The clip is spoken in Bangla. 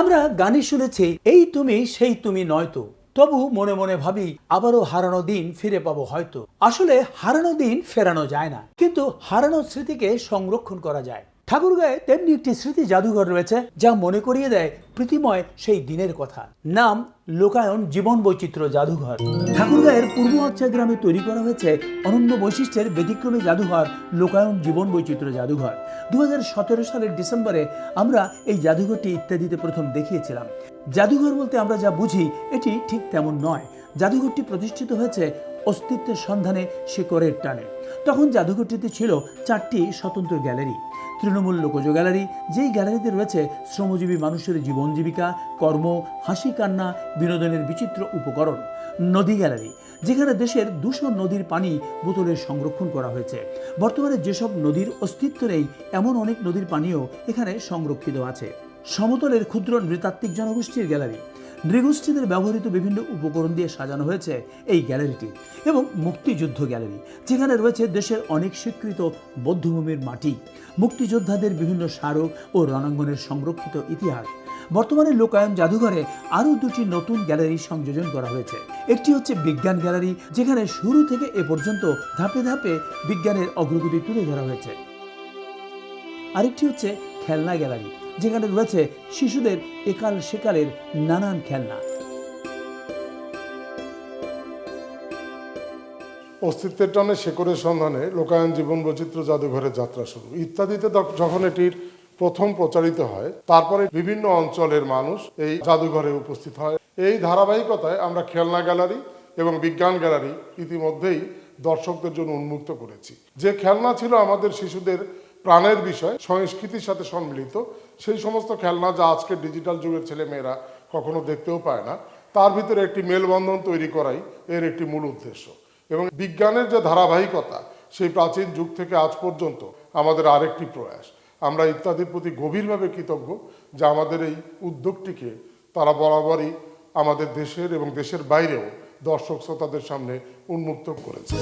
আমরা গানে শুনেছি, এই তুমি, সেই তুমি নয়তো তবু মনে মনে ভাবি, আবারও হারানো দিন ফিরে পাবো হয়তো। আসলে হারানো দিন ফেরানো যায় না, কিন্তু হারানো স্মৃতিকে সংরক্ষণ করা যায়। ঠাকুরগাঁয়ে তেমনি একটি স্মৃতি জাদুঘর রয়েছে যা মনে করিয়ে দেয় প্রীতিময় সেই দিনের কথা। নাম লোকায়ন জীবন বৈচিত্র্য জাদুঘর। ঠাকুরগাঁয়ের পূর্ব আচ্ছা গ্রামে তৈরি করা হয়েছে অনন্য বৈশিষ্ট্যের ব্যতিক্রমী জাদুঘর লোকায়ন জীবন বৈচিত্র্য জাদুঘর। দু হাজার সতেরো সালের ডিসেম্বরে আমরা এই জাদুঘরটি ইত্যাদিতে প্রথম দেখিয়েছিলাম। জাদুঘর বলতে আমরা যা বুঝি, এটি ঠিক তেমন নয়। জাদুঘরটি প্রতিষ্ঠিত হয়েছে অস্তিত্বের সন্ধানে শিকড়ের টানে। তখন জাদুঘরটিতে ছিল চারটি স্বতন্ত্র গ্যালারি। তৃণমূল লোকজ গ্যালারি, যেই গ্যালারিতে রয়েছে শ্রমজীবী মানুষের জীবন জীবিকা, কর্ম, হাসি কান্না, বিনোদনের বিচিত্র উপকরণ। নদী গ্যালারি, যেখানে দেশের দুশো নদীর পানি বোতলে সংরক্ষণ করা হয়েছে। বর্তমানে যেসব নদীর অস্তিত্ব নেই, এমন অনেক নদীর পানিও এখানে সংরক্ষিত আছে। সমতলের ক্ষুদ্র নৃতাত্ত্বিক জনগোষ্ঠীর গ্যালারি নৃগোষ্ঠীদের ব্যবহৃত বিভিন্ন উপকরণ দিয়ে সাজানো হয়েছে এই গ্যালারিটি এবং মুক্তিযুদ্ধ গ্যালারি, যেখানে রয়েছে দেশের অনেক স্বীকৃত বৌদ্ধভূমির মাটি। মুক্তিযোদ্ধাদের বিভিন্ন স্মারক ও রণাঙ্গনের সংরক্ষিত ইতিহাস। বর্তমানে লোকায়ন জাদুঘরে আরও দুটি নতুন গ্যালারি সংযোজন করা হয়েছে। একটি হচ্ছে বিজ্ঞান গ্যালারি, যেখানে শুরু থেকে এ পর্যন্ত ধাপে ধাপে বিজ্ঞানের অগ্রগতি তুলে ধরা হয়েছে। আরেকটি হচ্ছে খেলনা গ্যালারি, যেখানে রয়েছে শিশুদের একাল সেকালের নানান খেলনা। অস্তিত্বের টানে শেকড়ের সন্ধানে লোকায়ন জীবন বৈচিত্র্য জাদুঘরের যাত্রা শুরু। ইত্যাদিতে যখন এটির প্রথম প্রচারিত হয়, তারপরে বিভিন্ন অঞ্চলের মানুষ এই জাদুঘরে উপস্থিত হয়। এই ধারাবাহিকতায় আমরা খেলনা গ্যালারি এবং বিজ্ঞান গ্যালারি ইতিমধ্যেই দর্শকদের জন্য উন্মুক্ত করেছি। যে খেলনা ছিল আমাদের শিশুদের প্রাণের বিষয়, সংস্কৃতির সাথে সম্মিলিত। সেই সমস্ত খেলনা যা আজকে ডিজিটাল যুগের ছেলেমেয়েরা কখনো দেখতেও পায় না, তার ভিতরে একটি মেলবন্ধন তৈরি করাই এর একটি মূল উদ্দেশ্য। এবং বিজ্ঞানের যে ধারাবাহিকতা, সেই প্রাচীন যুগ থেকে আজ পর্যন্ত আমাদের আরেকটি প্রয়াস। আমরা ইত্যাদির প্রতি গভীরভাবে কৃতজ্ঞ যে আমাদের এই উদ্যোগটিকে তারা বরাবরই আমাদের দেশের এবং দেশের বাইরেও দর্শক শ্রোতাদের সামনে উন্মুক্ত করেছে।